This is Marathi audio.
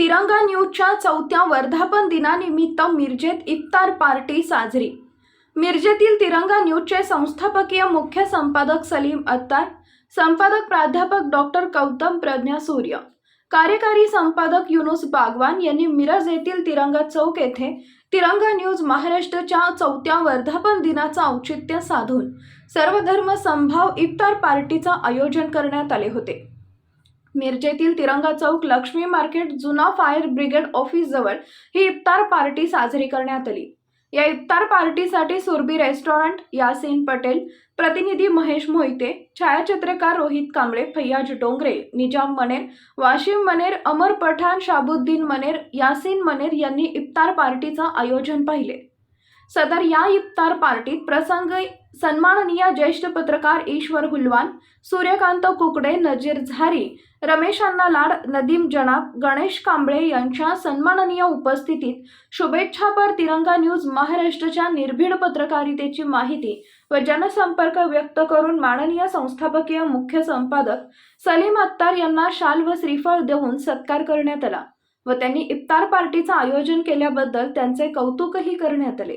तिरंगा न्यूजच्या चौथ्या वर्धापन दिनानिमित्त मिरजेत इफ्तार पार्टी साजरी. मिरजेतील तिरंगा न्यूजचे संस्थापकीय मुख्य संपादक सलीम अत्तार संपादक प्राध्यापक डॉक्टर गौतम प्रज्ञा सूर्य कार्यकारी संपादक युनुस बागवान यांनी मिरज येथील तिरंगा चौक येथे तिरंगा न्यूज महाराष्ट्राच्या चौथ्या वर्धापन दिनाचं औचित्य साधून सर्वधर्म संभाव इफ्तार पार्टीचं आयोजन करण्यात आले होते. मिरजेतील तिरंगा चौक लक्ष्मी मार्केट जुना फायर ब्रिगेड ऑफिस जवळ ही इफ्तार पार्टी साजरी करण्यात आली. या इफ्तार पार्टीसाठी सुरभी रेस्टॉरंट यासीन पटेल प्रतिनिधी महेश मोहिते छायाचित्रकार रोहित कांबळे फैयाज डोंगरे निजाम मनेर वाशिम मनेर अमर पठाण शाबुद्दीन मनेर यासीन मनेर यांनी इफ्तार पार्टीचं आयोजन पाहिले. सदर या इफ्तार पार्टीत प्रसंग सन्माननीय ज्येष्ठ पत्रकार ईश्वर हुलवान सूर्यकांत कुकडे नजीर झारी रमेश अण्णा लाड नदीम जनाब गणेश कांबळे यांच्या सन्माननीय उपस्थितीत शुभेच्छापर तिरंगा न्यूज महाराष्ट्रच्या निर्भीड पत्रकारितेची माहिती व जनसंपर्क व्यक्त करून माननीय संस्थापकीय मुख्य संपादक सलीम अत्तार यांना शाल व श्रीफळ देऊन सत्कार करण्यात आला व त्यांनी इफ्तार पार्टीचं आयोजन केल्याबद्दल त्यांचे कौतुकही करण्यात आले.